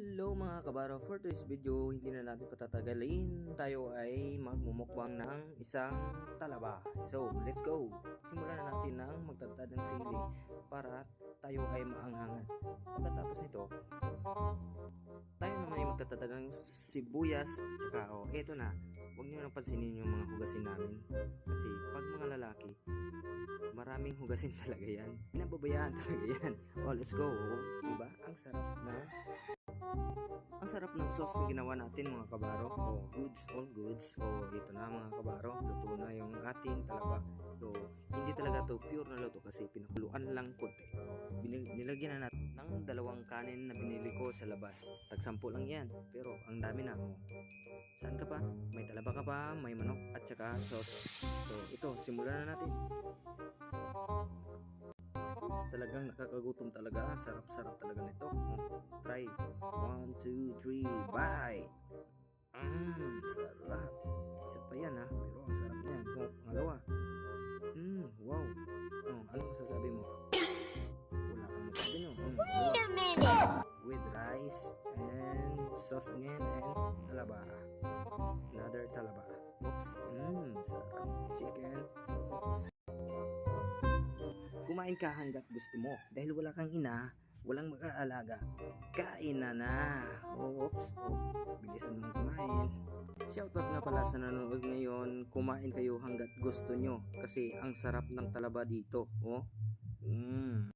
Hello mga kabaro, for today's video, hindi na natin patatagalin. Tayo ay magmumukbang ng isang talaba. So, let's go! Simulan na natin ng magtatad ng sili para tayo ay maanghangan. Pagkatapos nito, tayo naman ay magtatad ng sibuyas at saka, oh, eto na. Huwag niyo nang pansinin yung mga hugasin namin. Kasi pag mga lalaki, maraming hugasin talaga yan. Pinababayaan talaga yan. Oh, let's go. Diba? Ang sarap na ang sarap ng sauce na ginawa natin mga kabaro. Oh, goods, all goods. Oh, ito na mga kabaro. Luto na yung ating talaba. So, hindi talaga to pure na luto kasi pinakuluan lang konti. Nilagyan na natin ng dalawang kanin na binili ko sa labas. Tagsampo lang yan. Pero ang dami na. Oh. Saan ka pa? May talaba ka pa, may manok at saka sauce. So, ito, simulan na natin. Talagang nakakagutom talaga. Sarap-sarap talaga nito. Try. One, two, three, bite! Mmm, sarap. Isa pa yan ha, pero ang sarap niyan. Oh, pangalawa. Mmm, wow. Oh, ano masasabi mo? Wala kang masasabi no? Mm, Wait a minute. with rice and sauce again and talaba. Another talaba. Oops. Mmm, sarap. Chicken. Kumain ka hanggat gusto mo. Dahil wala kang ina, walang mag-aalaga. Kain na na. Oops. Bilisan mong kumain. Shoutout nga pala sa nanonood ngayon. Kumain kayo hanggat gusto nyo. Kasi ang sarap ng talaba dito. Oh. Mmm.